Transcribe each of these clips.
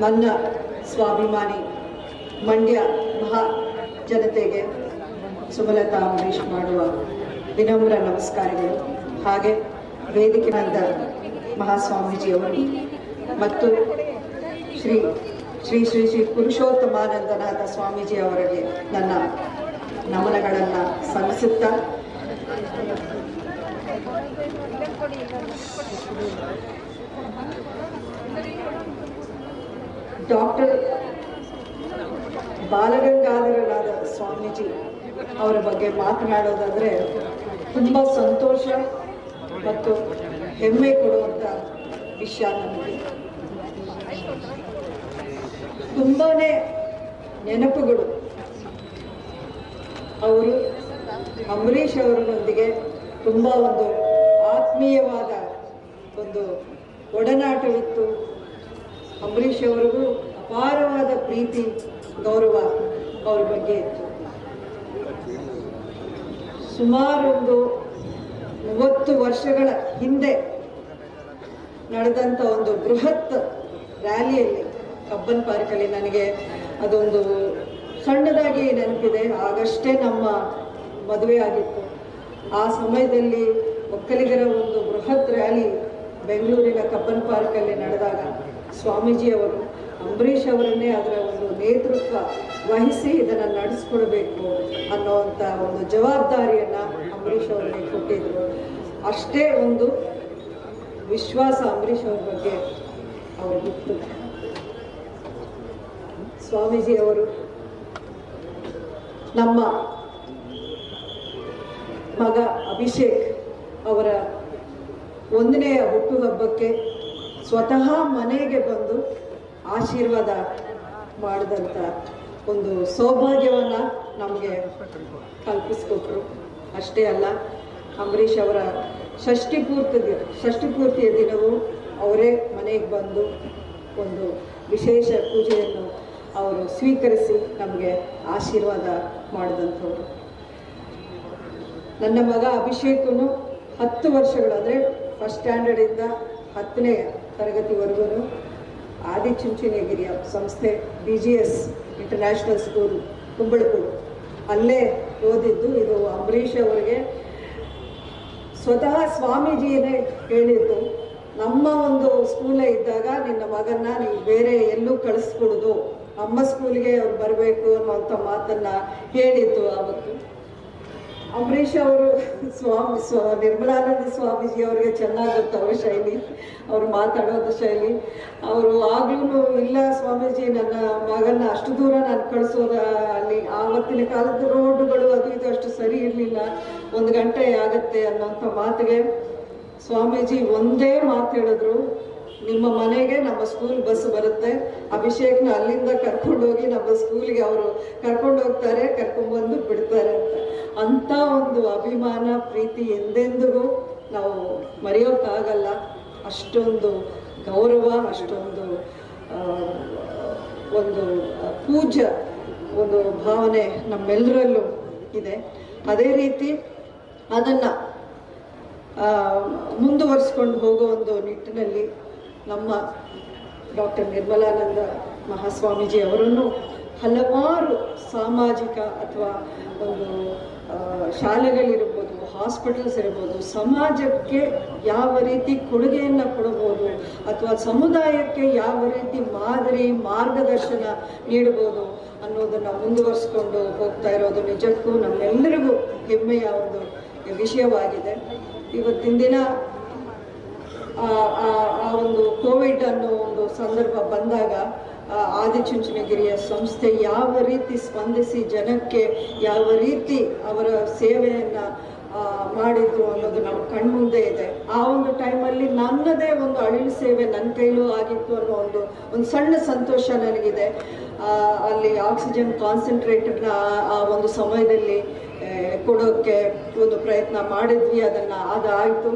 ನನ್ನ ಸ್ವಾಭಿಮಾನಿ ಮಂಡ್ಯ ಮಹಾ ಜನತೆಗೆ ಸುಮಲತಾ ಅಂಬರೀಶ್ ಮಾಡುವ ವಿನಮ್ರ ನಮಸ್ಕಾರಗಳು. ಹಾಗೆ ವೇದಿಕೆ ಬಂದ ಮಹಾಸ್ವಾಮೀಜಿಯವರು ಮತ್ತು ಶ್ರೀ ಶ್ರೀ ಶ್ರೀ ಶ್ರೀ ಪುರುಷೋತ್ತಮಾನಂದನಾಥ ಸ್ವಾಮೀಜಿ ಅವರಿಗೆ ನನ್ನ ನಮನಗಳನ್ನು ಸಲ್ಲಿಸುತ್ತಾ ಡಾಕ್ಟರ್ ಬಾಲಗಂಗಾಧರರಾದ ಸ್ವಾಮೀಜಿ ಅವರ ಬಗ್ಗೆ ಮಾತನಾಡೋದಾದರೆ ತುಂಬ ಸಂತೋಷ ಮತ್ತು ಹೆಮ್ಮೆ ಕೊಡುವಂಥ ವಿಷಯ ನಮಗೆ. ತುಂಬಾ ನೆನಪುಗಳು. ಅವರು ಅಂಬರೀಷ್ ಅವರೊಂದಿಗೆ ತುಂಬ ಒಂದು ಆತ್ಮೀಯವಾದ ಒಂದು ಒಡನಾಟವಿತ್ತು. ಅಂಬರೀಷ್ ಅವರಿಗೂ ಅಪಾರವಾದ ಪ್ರೀತಿ, ಗೌರವ ಅವ್ರ ಬಗ್ಗೆ ಇತ್ತು ಸುಮಾರು ಒಂದು ಮೂವತ್ತು ವರ್ಷಗಳ ಹಿಂದೆ ನಡೆದಂಥ ಒಂದು ಬೃಹತ್ ರ್ಯಾಲಿಯಲ್ಲಿ ಕಬ್ಬನ್ ಪಾರ್ಕಲ್ಲಿ ನನಗೆ ಅದೊಂದು ಸಣ್ಣದಾಗಿ ನೆನಪಿದೆ. ಆಗಷ್ಟೇ ನಮ್ಮ ಮದುವೆ ಆಗಿತ್ತು. ಆ ಸಮಯದಲ್ಲಿ ಒಕ್ಕಲಿಗರ ಒಂದು ಬೃಹತ್ ರ್ಯಾಲಿ ಬೆಂಗಳೂರಿನ ಕಬ್ಬನ್ ಪಾರ್ಕಲ್ಲಿ ನಡೆದಾಗ ಸ್ವಾಮೀಜಿಯವರು ಅಂಬರೀಷ್ ಅವರನ್ನೇ ಅದರ ಒಂದು ನೇತೃತ್ವ ವಹಿಸಿ ಇದನ್ನು ನಡೆಸ್ಕೊಡ್ಬೇಕು ಅನ್ನೋವಂಥ ಒಂದು ಜವಾಬ್ದಾರಿಯನ್ನು ಅಂಬರೀಷ್ ಅವರಿಗೆ ಕೊಟ್ಟಿದ್ದರು ಅಷ್ಟೇ ಒಂದು ವಿಶ್ವಾಸ ಅಂಬರೀಷ್ ಅವ್ರ ಬಗ್ಗೆ ಅವ್ರಿಗಿತ್ತು ಸ್ವಾಮೀಜಿ ಅವರು ನಮ್ಮ ಮಗ ಅಭಿಷೇಕ್ ಅವರ ಒಂದನೆಯ ಹುಟ್ಟುಹಬ್ಬಕ್ಕೆ ಸ್ವತಃ ಮನೆಗೆ ಬಂದು ಆಶೀರ್ವಾದ ಮಾಡಿದಂಥ ಒಂದು ಸೌಭಾಗ್ಯವನ್ನು ನಮಗೆ ಕಲ್ಪಿಸ್ಕೊಟ್ರು. ಅಷ್ಟೇ ಅಲ್ಲ, ಅಂಬರೀಷ್ ಅವರ ಷಷ್ಠಿ ಪೂರ್ತಿ ಷಷ್ಠಿ ಪೂರ್ತಿಯ ದಿನವೂ ಅವರೇ ಮನೆಗೆ ಬಂದು ಒಂದು ವಿಶೇಷ ಪೂಜೆಯನ್ನು ಅವರು ಸ್ವೀಕರಿಸಿ ನಮಗೆ ಆಶೀರ್ವಾದ ಮಾಡಿದಂಥವ್ರು. ನನ್ನ ಮಗ ಅಭಿಷೇಕನು ಹತ್ತು ವರ್ಷಗಳು ಅಂದರೆ ಫಸ್ಟ್ ಸ್ಟ್ಯಾಂಡರ್ಡಿಂದ ಹತ್ತನೇ ತರಗತಿವರೆಗೂ ಆದಿಚುಂಚನಗಿರಿಯ ಸಂಸ್ಥೆ B G S international school Kumbalakuru ಅಲ್ಲೇ ಓದಿದ್ದು ಇದು ಅಂಬರೀಷ್ ಅವರಿಗೆ ಸ್ವತಃ ಸ್ವಾಮೀಜಿಯೇ ಹೇಳಿದ್ದು. ನಮ್ಮ ಒಂದು ಸ್ಕೂಲೇ ಇದ್ದಾಗ ನಿನ್ನ ಮಗನ್ನ ನೀವು ಬೇರೆ ಎಲ್ಲೂ ಕಳಿಸ್ಕೊಡೋದು. ನಮ್ಮ ಸ್ಕೂಲ್ಗೆ ಅವ್ರು ಬರಬೇಕು ಅನ್ನುವಂಥ ಮಾತನ್ನು ಹೇಳಿದ್ದು ಅವತ್ತು ಅಂಬರೀಷ್ ಅವರು ಸ್ವಾಮಿ ಸ್ವ, ನಿರ್ಮಲಾನಂದ ಸ್ವಾಮೀಜಿ ಅವರಿಗೆ ಚೆನ್ನಾಗಿ ಶೈಲಿ, ಅವರು ಮಾತಾಡೋದು ಶೈಲಿ. ಅವರು ಆಗ್ಲೂ ಇಲ್ಲ ಸ್ವಾಮೀಜಿ, ನನ್ನ ಮಗನ ಅಷ್ಟು ದೂರ ನಾನು ಕಳಿಸೋದ ಅಲ್ಲಿ ಆವತ್ತಿನ ಕಾಲದ ರೋಡ್ಗಳು ಅದು ಇದು ಅಷ್ಟು ಸರಿ ಇರಲಿಲ್ಲ, ಒಂದು ಗಂಟೆ ಆಗತ್ತೆ ಅನ್ನೋಂಥ ಮಾತಿಗೆ ಸ್ವಾಮೀಜಿ ಒಂದೇ ಮಾತು ಹೇಳಿದ್ರು. ನಿಮ್ಮ ಮನೆಗೆ ನಮ್ಮ ಸ್ಕೂಲ್ ಬಸ್ ಬರುತ್ತೆ. ಅಭಿಷೇಕ್ನ ಅಲ್ಲಿಂದ ಕರ್ಕೊಂಡೋಗಿ ನಮ್ಮ ಸ್ಕೂಲ್ಗೆ ಅವರು ಕರ್ಕೊಂಡು ಹೋಗ್ತಾರೆ ಕರ್ಕೊಂಡ್ಬಂದು ಬಿಡ್ತಾರೆ ಅಂತ. ಅಂಥ ಒಂದು ಅಭಿಮಾನ, ಪ್ರೀತಿ ಎಂದೆಂದಿಗೂ ನಾವು ಮರೆಯೋಕ್ಕಾಗಲ್ಲ. ಅಷ್ಟೊಂದು ಗೌರವ, ಅಷ್ಟೊಂದು ಒಂದು ಪೂಜ್ಯ, ಒಂದು ಭಾವನೆ ನಮ್ಮೆಲ್ಲರಲ್ಲೂ ಇದೆ. ಅದೇ ರೀತಿ ಅದನ್ನು ಮುಂದುವರಿಸ್ಕೊಂಡು ಹೋಗೋ ಒಂದು ನಿಟ್ಟಿನಲ್ಲಿ ನಮ್ಮ ಡಾಕ್ಟರ್ ನಿರ್ಮಲಾನಂದ ಮಹಾಸ್ವಾಮೀಜಿ ಅವರನ್ನು ಹಲವಾರು ಸಾಮಾಜಿಕ ಅಥವಾ ಒಂದು ಶಾಲೆಗಳಿರ್ಬೋದು, ಹಾಸ್ಪಿಟಲ್ಸ್ ಇರ್ಬೋದು, ಸಮಾಜಕ್ಕೆ ಯಾವ ರೀತಿ ಕೊಡುಗೆಯನ್ನು ಕೊಡಬಹುದು ಅಥವಾ ಸಮುದಾಯಕ್ಕೆ ಯಾವ ರೀತಿ ಮಾದರಿ ಮಾರ್ಗದರ್ಶನ ನೀಡಬಹುದು ಅನ್ನೋದನ್ನು ಮುಂದುವರಿಸ್ಕೊಂಡು ಹೋಗ್ತಾ ಇರೋದು ನಿಜಕ್ಕೂ ನಮ್ಮೆಲ್ಲರಿಗೂ ಹೆಮ್ಮೆಯ ಒಂದು ವಿಷಯವಾಗಿದೆ. ಇವತ್ತಿನ ದಿನ ಆ ಒಂದು ಕೋವಿಡ್ ಅನ್ನೋ ಒಂದು ಸಂದರ್ಭ ಬಂದಾಗ ಆದಿಚುಂಚನಗಿರಿಯ ಸಂಸ್ಥೆ ಯಾವ ರೀತಿ ಸ್ಪಂದಿಸಿ ಜನಕ್ಕೆ ಯಾವ ರೀತಿ ಅವರ ಸೇವೆಯನ್ನ ಮಾಡಿದ್ರು ಅನ್ನೋದು ನಮ್ಮ ಕಣ್ಮುಂದೆ ಇದೆ. ಆ ಒಂದು ಟೈಮಲ್ಲಿ ನನ್ನದೇ ಒಂದು ಅಳಿಲು ಸೇವೆ ನನ್ನ ಕೈಲೂ ಆಗಿತ್ತು ಅನ್ನೋ ಒಂದು ಒಂದು ಸಣ್ಣ ಸಂತೋಷ ನನಗಿದೆ. ಅಲ್ಲಿ ಆಕ್ಸಿಜನ್ ಕಾನ್ಸಂಟ್ರೇಟರ್ನ ಆ ಒಂದು ಸಮಯದಲ್ಲಿ ಕೊಡೋಕ್ಕೆ ಒಂದು ಪ್ರಯತ್ನ ಮಾಡಿದ್ವಿ, ಅದನ್ನು ಅದಾಯಿತು.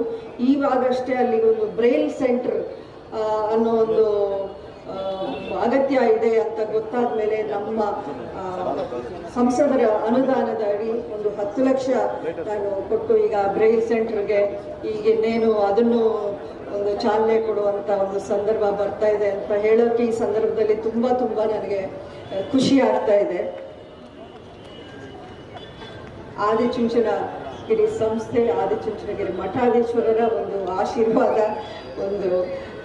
ಈವಾಗಷ್ಟೇ ಅಲ್ಲಿ ಒಂದು ಬ್ರೈಲ್ ಸೆಂಟರ್ ಅನ್ನೋ ಒಂದು ಅಗತ್ಯ ಇದೆ ಅಂತ ಗೊತ್ತಾದ ಮೇಲೆ ನಮ್ಮ ಸಂಸದರ ಅನುದಾನದ ಅಡಿ ಒಂದು ಹತ್ತು ಲಕ್ಷ ನಾನು ಕೊಟ್ಟು ಈಗ ಬ್ರೈಲ್ ಸೆಂಟರ್ಗೆ ಈಗ ಇನ್ನೇನು ಅದನ್ನು ಒಂದು ಚಾಲನೆ ಕೊಡುವಂತ ಒಂದು ಸಂದರ್ಭ ಬರ್ತಾ ಇದೆ ಅಂತ ಹೇಳೋಕೆ ಈ ಸಂದರ್ಭದಲ್ಲಿ ತುಂಬಾ ತುಂಬಾ ನನಗೆ ಖುಷಿ ಆಗ್ತಾ ಇದೆ. ಆದಿಚುಂಚನಗಿರಿ ಸಂಸ್ಥೆ, ಆದಿಚುಂಚನಗಿರಿ ಮಠಾಧೀಶ್ವರರ ಒಂದು ಆಶೀರ್ವಾದ, ಒಂದು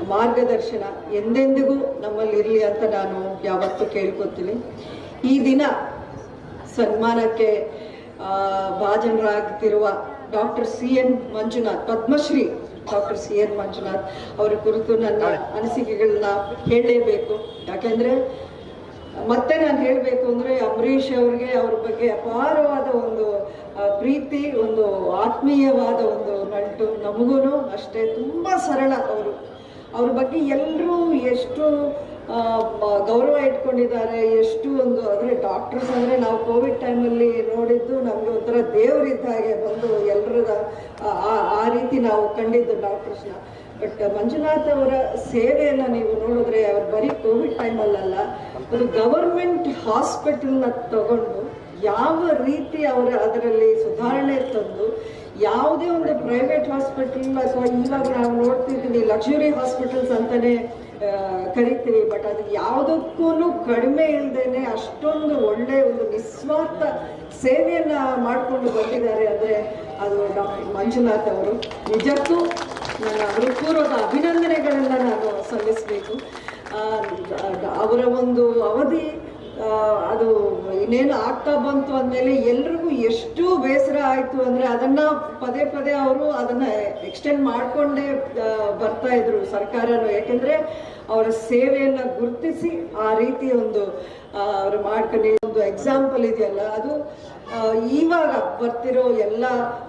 ಮಾರ್ಗದರ್ಶನ ಎಂದೆಂದಿಗೂ ನಮ್ಮಲ್ಲಿ ಇರಲಿ ಅಂತ ನಾನು ಯಾವತ್ತೂ ಕೇಳ್ಕೊತೀನಿ. ಈ ದಿನ ಸನ್ಮಾನಕ್ಕೆ ಭಾಜನರಾಗ್ತಿರುವ doctor C N Manjunath Padmashri doctor C N Manjunath ಅವರ ಕುರಿತು ನನ್ನ ಅನಿಸಿಕೆಗಳನ್ನ ಹೇಳಲೇಬೇಕು. ಯಾಕೆಂದ್ರೆ ಮತ್ತೆ ನಾನು ಹೇಳಬೇಕು ಅಂದ್ರೆ ಅಂಬರೀಷ್ ಅವ್ರಿಗೆ ಅವ್ರ ಬಗ್ಗೆ ಅಪಾರವಾದ ಒಂದು ಪ್ರೀತಿ ಒಂದು ಆತ್ಮೀಯವಾದ ಒಂದು ನಂಟು ನಮಗೂ ಅಷ್ಟೇ ತುಂಬಾ ಸರಳ ಅವರು. ಅವ್ರ ಬಗ್ಗೆ ಎಲ್ಲರೂ ಎಷ್ಟು ಗೌರವ ಇಟ್ಕೊಂಡಿದ್ದಾರೆ, ಎಷ್ಟು ಒಂದು, ಅಂದರೆ ಡಾಕ್ಟರ್ಸ್ ಅಂದರೆ ನಾವು ಕೋವಿಡ್ ಟೈಮಲ್ಲಿ ನೋಡಿದ್ದು ನಮಗೆ ಒಂಥರ ದೇವರಿದ್ದ ಹಾಗೆ ಬಂದು ಎಲ್ಲರದ ಆ- ರೀತಿ ನಾವು ಕಂಡಿದ್ದು ಡಾಕ್ಟರ್ಸ್ನ ಬಟ್ ಮಂಜುನಾಥ್ ಅವರ ಸೇವೆಯನ್ನು ನೀವು ನೋಡಿದ್ರೆ ಅವ್ರು ಬರೀ ಕೋವಿಡ್ ಟೈಮಲ್ಲಲ್ಲ ಒಂದು ಗವರ್ಮೆಂಟ್ ಹಾಸ್ಪಿಟಲ್ನ ತಗೊಂಡು ಯಾವ ರೀತಿ ಅವರ ಅದರಲ್ಲಿ ಸುಧಾರಣೆ ತಂದು ಯಾವುದೇ ಒಂದು ಪ್ರೈವೇಟ್ ಹಾಸ್ಪಿಟಲ್ ಅಥವಾ ಇವಾಗ ನಾವು ನೋಡ್ತಿದ್ದೀವಿ ಲಕ್ಸುರಿ ಹಾಸ್ಪಿಟಲ್ಸ್ ಅಂತಲೇ ಕರಿತೀವಿ. ಬಟ್ ಅದು ಯಾವುದಕ್ಕೂ ಕಡಿಮೆ ಇಲ್ಲದೇನೆ ಅಷ್ಟೊಂದು ಒಳ್ಳೆ ಒಂದು ನಿಸ್ವಾರ್ಥ ಸೇವೆಯನ್ನ ಮಾಡಿಕೊಂಡು ಬಂದಿದ್ದಾರೆ ಅಂದ್ರೆ ಅದು ಡಾಕ್ಟರ್ ಮಂಜುನಾಥ್ ಅವರು. ನಿಜಕ್ಕೂ ನನ್ನ ಹೃತ್ಪೂರ್ವಕ ಅಭಿನಂದನೆಗಳನ್ನ ನಾನು ಸಲ್ಲಿಸಬೇಕು. ಅವರ ಒಂದು ಅವಧಿ ಅದು ಇನ್ನೇನು ಆಗ್ತಾ ಬಂತು ಅಂದಮೇಲೆ ಎಲ್ರಿಗೂ ಎಷ್ಟು ಬೇಸರ ಆಯಿತು ಅಂದರೆ ಅದನ್ನ ಪದೇ ಪದೇ ಅವರು ಅದನ್ನ ಎಕ್ಸ್ಟೆಂಡ್ ಮಾಡಿಕೊಂಡೇ ಬರ್ತಾ ಇದ್ರು ಸರ್ಕಾರನು. ಯಾಕೆಂದರೆ ಅವರ ಸೇವೆಯನ್ನು ಗುರುತಿಸಿ ಆ ರೀತಿ ಒಂದು ಅವರು ಮಾಡ್ಕೊಂಡು. ಒಂದು ಎಕ್ಸಾಂಪಲ್ ಇದೆಯಲ್ಲ, ಅದು ಇವಾಗ ಬರ್ತಿರೋ ಎಲ್ಲ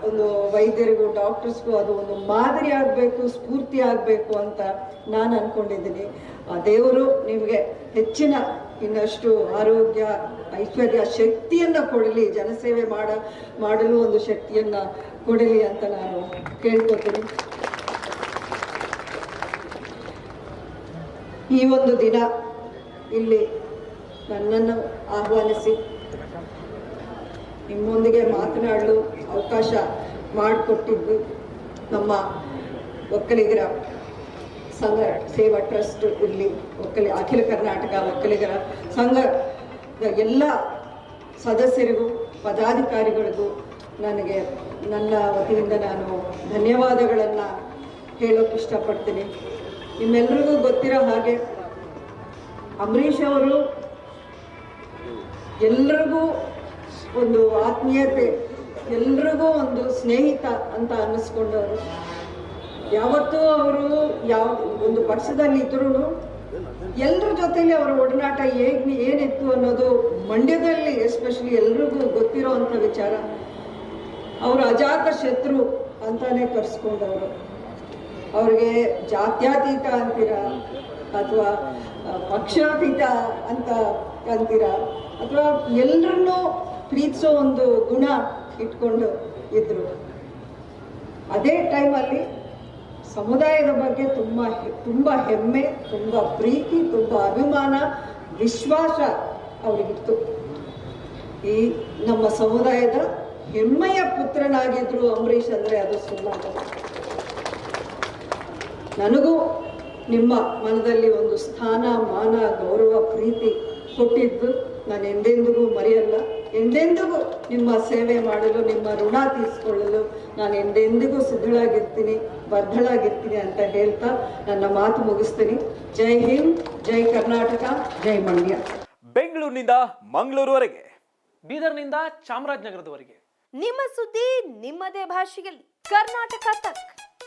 ಒಂದು ವೈದ್ಯರಿಗೂ ಡಾಕ್ಟರ್ಸ್ಗೂ ಅದು ಒಂದು ಮಾದರಿ ಆಗಬೇಕು, ಸ್ಫೂರ್ತಿ ಆಗಬೇಕು ಅಂತ ನಾನು ಅನ್ಕೊಂಡಿದ್ದೀನಿ. ಆ, ದೇವರು ನಿಮಗೆ ಹೆಚ್ಚಿನ ಇನ್ನಷ್ಟು ಆರೋಗ್ಯ, ಐಶ್ವರ್ಯ ಶಕ್ತಿಯನ್ನ ಕೊಡಲಿ, ಜನಸೇವೆ ಮಾಡ, ಮಾಡಲು ಒಂದು ಶಕ್ತಿಯನ್ನ ಕೊಡಲಿ ಅಂತ ನಾನು ಕೇಳ್ಕೊತೀನಿ. ಈ ಒಂದು ದಿನ ಇಲ್ಲಿ ನನ್ನನ್ನು ಆಹ್ವಾನಿಸಿ, ನಿಮ್ಮೊಂದಿಗೆ ಮಾತನಾಡಲು ಅವಕಾಶ ಮಾಡಿಕೊಟ್ಟಿದ್ದು ನಮ್ಮ ಒಕ್ಕಲಿಗರ ಸಂಘ ಸೇವಾ ಟ್ರಸ್ಟ್ ಇರಲಿ, ಒಕ್ಕಲಿ ಅಖಿಲ ಕರ್ನಾಟಕ ಒಕ್ಕಲಿಗರ ಸಂಘದ ಎಲ್ಲ ಸದಸ್ಯರಿಗೂ, ಪದಾಧಿಕಾರಿಗಳಿಗೂ ನನಗೆ ನನ್ನ ವತಿಯಿಂದ ನಾನು ಧನ್ಯವಾದಗಳನ್ನು ಹೇಳೋಕೆ ಇಷ್ಟಪಡ್ತೀನಿ. ನಿಮ್ಮೆಲ್ಲರಿಗೂ ಗೊತ್ತಿರೋ ಹಾಗೆ ಅಂಬರೀಷ್ ಅವರು ಎಲ್ರಿಗೂ ಒಂದು ಆತ್ಮೀಯತೆ, ಎಲ್ರಿಗೂ ಒಂದು ಸ್ನೇಹಿತ ಅಂತ ಅನ್ನಿಸ್ಕೊಂಡವರು. ಯಾವತ್ತೂ ಅವರು ಯಾವ ಒಂದು ಪಕ್ಷದಲ್ಲಿ ಇದ್ರೂ ಎಲ್ಲರ ಜೊತೆಲಿ ಅವರ ಒಡನಾಟ ಹೇಗ್ ಏನಿತ್ತು ಅನ್ನೋದು ಮಂಡ್ಯದಲ್ಲಿ ಎಸ್ಪೆಷಲಿ ಎಲ್ರಿಗೂ ಗೊತ್ತಿರೋಂಥ ವಿಚಾರ. ಅವರು ಅಜಾತ ಶತ್ರು ಅಂತಾನೆ ಕರ್ಸ್ಕೊಂಡವರು ಅವ್ರಿಗೆ ಜಾತ್ಯತೀತ ಅಂತೀರ ಅಥವಾ ಪಕ್ಷಾತೀತ ಅಂತ ಅಂತೀರ ಅಥವಾ ಎಲ್ಲರನ್ನೂ ಪ್ರೀತಿಸೋ ಒಂದು ಗುಣ ಇಟ್ಕೊಂಡು ಇದ್ರು. ಅದೇ ಟೈಮಲ್ಲಿ ಸಮುದಾಯದ ಬಗ್ಗೆ ತುಂಬ ತುಂಬ ಹೆಮ್ಮೆ, ತುಂಬ ಪ್ರೀತಿ, ತುಂಬ ಅಭಿಮಾನ, ವಿಶ್ವಾಸ ಅವರಿಗಿತ್ತು. ಈ ನಮ್ಮ ಸಮುದಾಯದ ಹೆಮ್ಮೆಯ ಪುತ್ರನಾಗಿದ್ರು ಅಂಬರೀಷ್ ಅಂದ್ರೆ ಅದು ಸುಳ್ಳಾಗಲ್ಲ ನನಗೂ ನಿಮ್ಮ ಮನದಲ್ಲಿ ಒಂದು ಸ್ಥಾನ ಮಾನ ಗೌರವ, ಪ್ರೀತಿ ಕೊಟ್ಟಿದ್ದು ನಾನು ಎಂದೆಂದಿಗೂ ಮರೆಯಲ್ಲ. ಎಂದೆಂದಿಗೂ ನಿಮ್ಮ ಸೇವೆ ಮಾಡಲು ನಿಮ್ಮ ಋಣ ತೀರಿಸಿಕೊಳ್ಳಲು ನಾನು ಎಂದೆಂದಿಗೂ ಸಿದ್ಧಳಾಗಿರ್ತೀನಿ ಬದ್ಧಳಾಗಿರ್ತೀನಿ ಅಂತ ಹೇಳ್ತಾ ನನ್ನ ಮಾತು ಮುಗಿಸ್ತೀನಿ. ಜೈ ಹಿಂದ್ ಜೈ ಕರ್ನಾಟಕ ಜೈ ಮಂಡ್ಯ. ಬೆಂಗಳೂರಿನಿಂದ ಮಂಗಳೂರುವರೆಗೆ. ಬೀದರ್ನಿಂದ ಚಾಮರಾಜನಗರದವರೆಗೆ. ನಿಮ್ಮ ಸುದ್ದಿ ನಿಮ್ಮದೇ ಭಾಷೆಯಲ್ಲಿ. ಕರ್ನಾಟಕ ತಕ್.